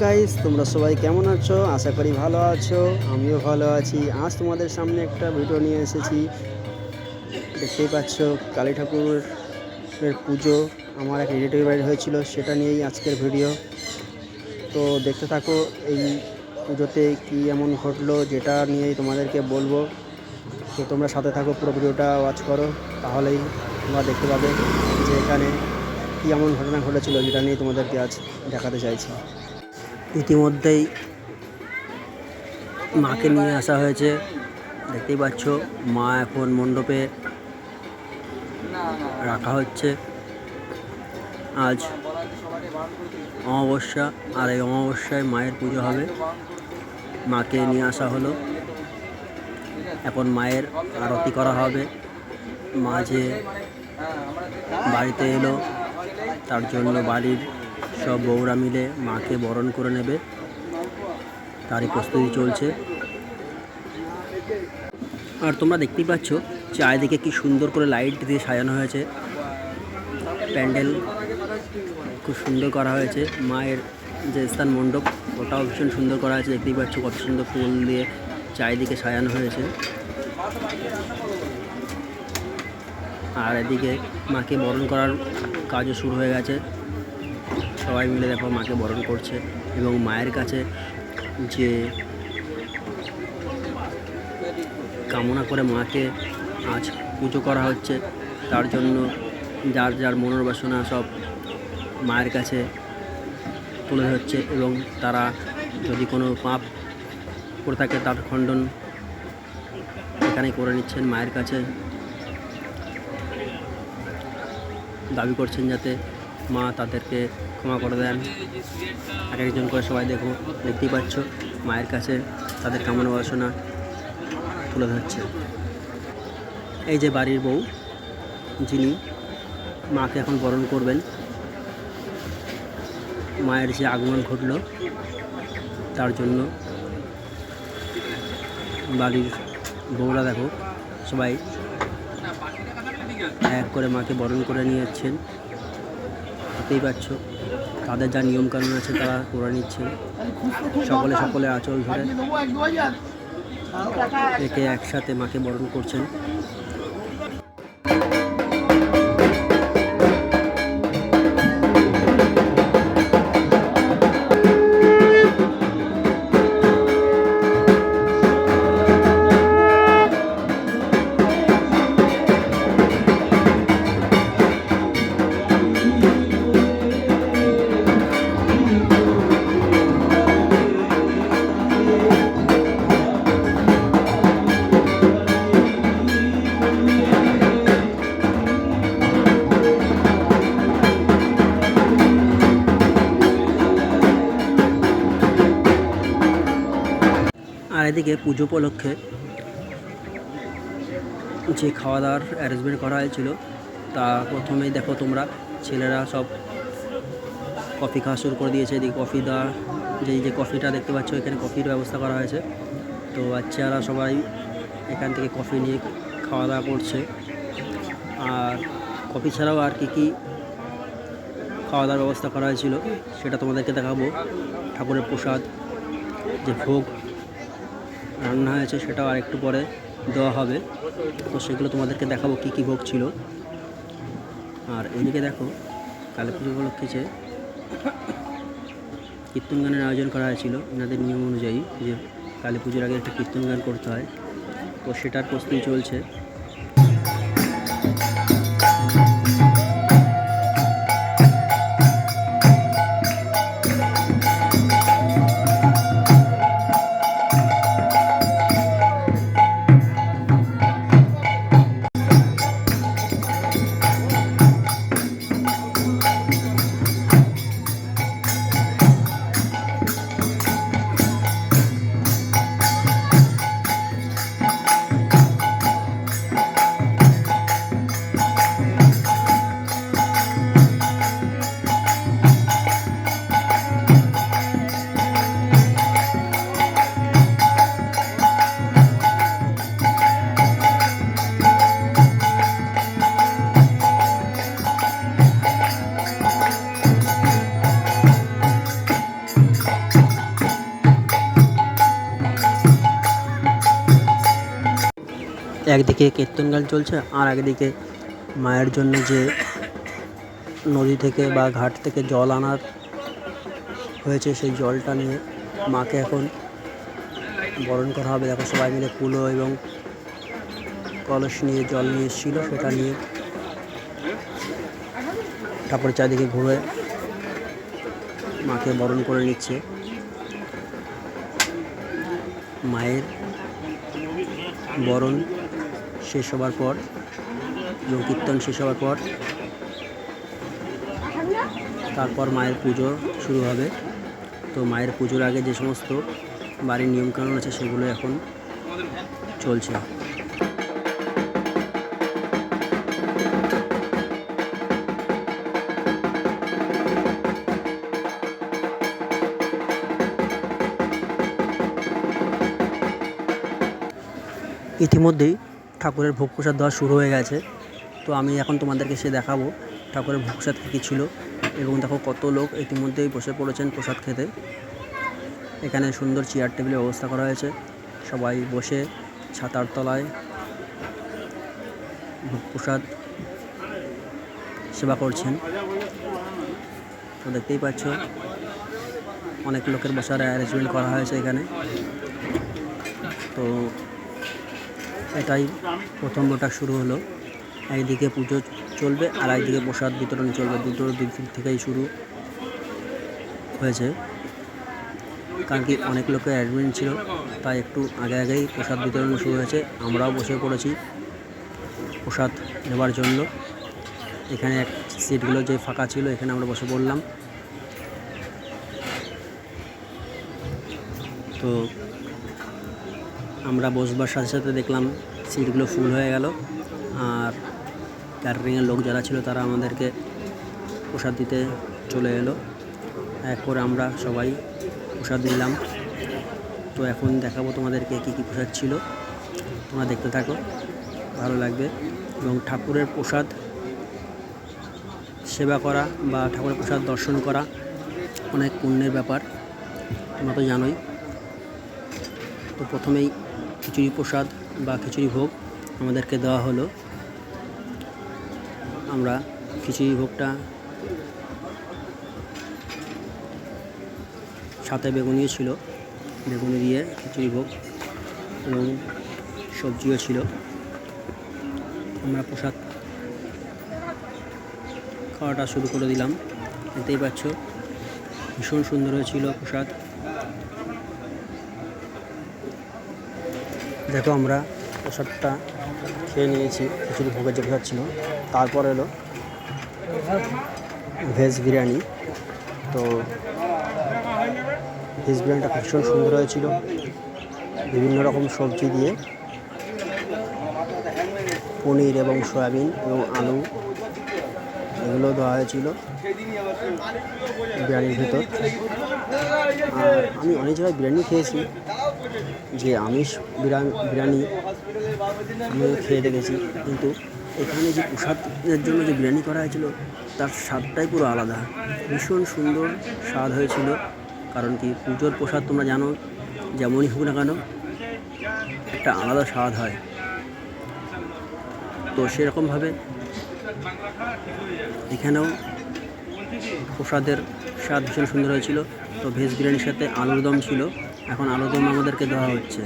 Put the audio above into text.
Guys তোমরা সবাই কেমন আছো? আশা করি ভালো আছো। আমিও ভালো আছি। আজ তোমাদের সামনে একটা ভিডিও নিয়ে এসেছি। দেখতেই পাচ্ছ, কালী ঠাকুরের পুজো আমার এক রিলেটিভ বাড়ি হয়েছিল, সেটা নিয়েই আজকের ভিডিও তো দেখতে থাকো, এই পুজোতে কী এমন ঘটলো, যেটা নিয়েই তোমাদেরকে বলব। তো তোমরা সাথে থাকো, পুরো ভিডিওটা ওয়াচ করো। তাহলেই তোমরা দেখতে পাবে যে এখানে কী এমন ঘটনা ঘটেছিল, যেটা নিয়ে তোমাদেরকে আজ দেখাতে চাইছি। ইতিমধ্যেই মাকে নিয়ে আসা হয়েছে। দেখতেই পাচ্ছ, মা এখন মণ্ডপে রাখা হচ্ছে। আজ অমাবস্যা, আর এই অমাবস্যায় মায়ের পুজো হবে। মাকে নিয়ে আসা হলো। এখন মায়ের আরতি করা হবে। মা যে বাড়িতে এলো, তার জন্য বাড়ির সব বউরা মিলে মাকে বরণ করে নেবে। তারই প্রস্তুতি চলছে। আর তোমরা দেখতেই পাচ্ছ, চারিদিকে কি সুন্দর করে লাইট দিয়ে সাজানো হয়েছে। প্যান্ডেল খুব সুন্দর করা হয়েছে। মায়ের যে স্থান মণ্ডপ, ওটাও ভীষণ সুন্দর করা হয়েছে। দেখতেই পাচ্ছ কত সুন্দর ফুল দিয়ে চারিদিকে সাজানো হয়েছে। আর এদিকে মাকে বরণ করার কাজও শুরু হয়ে গেছে। সবাই মিলে দেখো মাকে বরণ করছে এবং মায়ের কাছে যে কামনা করে মাকে আজ পুজো করা হচ্ছে, তার জন্য যার যার মনের বাসনা সব মায়ের কাছে তুলে ধরছে এবং তারা যদি কোনো পাপ করে থাকে তার খণ্ডন এখানে করে নিচ্ছেন মায়ের কাছে দাবি করছেন যাতে মা তাদেরকে ক্ষমা করে দেন। এক একজন করে সবাই দেখো, দেখতেই পাচ্ছ, মায়ের কাছে তাদের কামনা বাসনা তুলে ধরছে। এই যে বাড়ির বউ, যিনি মাকে এখন বরণ করবেন, মায়ের যে আগমন ঘটল, তার জন্য বাড়ির বউরা দেখো, সবাই এক করে মাকে বরণ করে নিয়ে যাচ্ছেন দেখতেই পাচ্ছ তাদের যা নিয়মকানুন আছে তারা করে নিচ্ছে। সকলে সকলে আচল ধরে। একে একসাথে মাকে বরণ করছেন। আর এদিকে পুজো উপলক্ষে যে খাওয়া দাওয়ার অ্যারেঞ্জমেন্ট করা হয়েছিল, তা প্রথমেই দেখো তোমরা, ছেলেরা সব কফি খাওয়া শুরু করে দিয়েছে, এদিকে কফি দেওয়া যে যে কফিটা দেখতে পাচ্ছ, এখানে কফির ব্যবস্থা করা হয়েছে। তো বাচ্চারা সবাই এখান থেকে কফি নিয়ে খাওয়া দাওয়া করছে। আর কফি ছাড়াও আর কী কী খাওয়া দাওয়ার ব্যবস্থা করা হয়েছিল, সেটা তোমাদেরকে দেখাবো। ঠাকুরের প্রসাদ, যে ভোগ রান্না হয়েছে, সেটাও আর একটু পরে দেওয়া হবে। তো সেগুলো তোমাদেরকে দেখাবো কী কী ভোগ ছিল। আর এদিকে দেখো কালী পুজো উপলক্ষে যে কীর্তন গানের আয়োজন করা হয়েছিল, এনাদের নিয়ম অনুযায়ী যে কালী পুজোর আগে একটা কীর্তন গান করতে হয়। তো সেটার প্রস্তুতি চলছে। একদিকে কীর্তন গান চলছে আর একদিকে মায়ের জন্য যে নদী থেকে বা ঘাট থেকে জল আনার হয়েছে, সেই জলটা নিয়ে মাকে এখন বরণ করা হবে। দেখো সবাই মিলে কুলো এবং কলস নিয়ে, জল নিয়ে এসেছিল, সেটা নিয়ে তারপরে চারিদিকে ঘুরে মাকে বরণ করে নিচ্ছে। মায়ের বরণ শেষ হবার পর এবং কীর্তন শেষ হওয়ার পর, তারপর মায়ের পুজো শুরু হবে। তো মায়ের পুজোর আগে যে সমস্ত বাড়ির নিয়মকানুন আছে, সেগুলো এখন চলছে। ইতিমধ্যেই ঠাকুরের ভোগ প্রসাদ দেওয়া শুরু হয়ে গেছে। তো আমি এখন তোমাদেরকে সে দেখাবো ঠাকুরের ভোগ প্রসাদ কী কী ছিল এবং দেখো কত লোক ইতিমধ্যেই বসে পড়েছেন প্রসাদ খেতে। এখানে সুন্দর চেয়ার টেবিলের ব্যবস্থা করা হয়েছে। সবাই বসে ছাতার তলায় ভোগ প্রসাদ সেবা করছেন। তো দেখতেই পাচ্ছ, অনেক লোকের বসার অ্যারেঞ্জমেন্ট করা হয়েছে এখানে। তো এটাই প্রথম ওটা শুরু হলো। একদিকে পুজো চলবে আর একদিকে প্রসাদ বিতরণ চলবে। দুটো দিক থেকেই শুরু হয়েছে। কারণ কি অনেক লোকের অ্যাডমিট ছিল, তাই একটু আগে আগেই প্রসাদ বিতরণ শুরু হয়েছে। আমরাও বসে পড়েছি প্রসাদ নেবার জন্য। এখানে এক সিটগুলো যে ফাঁকা ছিল, এখানে আমরা বসে পড়লাম। তো আমরা বসবার সাথে সাথে দেখলাম সিটগুলো ফুল হয়ে গেল। আর ক্যাটারিংয়ের লোক যারা ছিল তারা আমাদেরকে প্রসাদ দিতে চলে এলো। এক করে আমরা সবাই প্রসাদ নিলাম তো এখন দেখাবো তোমাদেরকে কী কী প্রসাদ ছিল। তোমরা দেখতে থাকো, ভালো লাগবে। এবং ঠাকুরের প্রসাদ সেবা করা বা ঠাকুরের প্রসাদ দর্শন করা অনেক পুণ্যের ব্যাপার, তোমরা তো জানোই। তো প্রথমেই খিচুড়ি প্রসাদ বা খিচুড়ি ভোগ আমাদেরকে দেওয়া হলো। আমরা খিচুড়ি ভোগটা সাথে বেগুনিও ছিল, বেগুনি দিয়ে খিচুড়ি ভোগ এবং সবজিও ছিল। আমরা প্রসাদ খাওয়াটা শুরু করে দিলাম। দেখতেই পাচ্ছ, ভীষণ সুন্দর হয়েছিল প্রসাদ। দেখো আমরা প্রসাদটা খেয়ে নিয়েছি, খিচুড়ি ভোগের যে প্রসাদ ছিল তারপর এলো ভেজ বিরিয়ানি। তো ভেজ বিরিয়ানিটা ভীষণ সুন্দর হয়েছিল, বিভিন্ন রকম সবজি দিয়ে। পনির এবং সয়াবিন এবং আলু এগুলো দেওয়া হয়েছিল বিরিয়ানির ভেতর। আর আমি অনেক জায়গায় বিরিয়ানি খেয়েছি। যে আমিষ বিরিয়ানি আমি খেয়ে দেখেছি। কিন্তু এখানে যে প্রসাদের জন্য যে বিরিয়ানি করা হয়েছিল, তার স্বাদটাই পুরো আলাদা। ভীষণ সুন্দর স্বাদ হয়েছিল। কারণ কি, পুজোর প্রসাদ তোমরা জানো, যেমনই হোক না কেন, একটা আলাদা স্বাদ হয়। তো সেরকমভাবে এখানেও প্রসাদের স্বাদ ভীষণ সুন্দর হয়েছিল। তো ভেজ বিরিয়ানির সাথে আলুর দম ছিল। এখন আলুর আমাদেরকে দেওয়া হচ্ছে।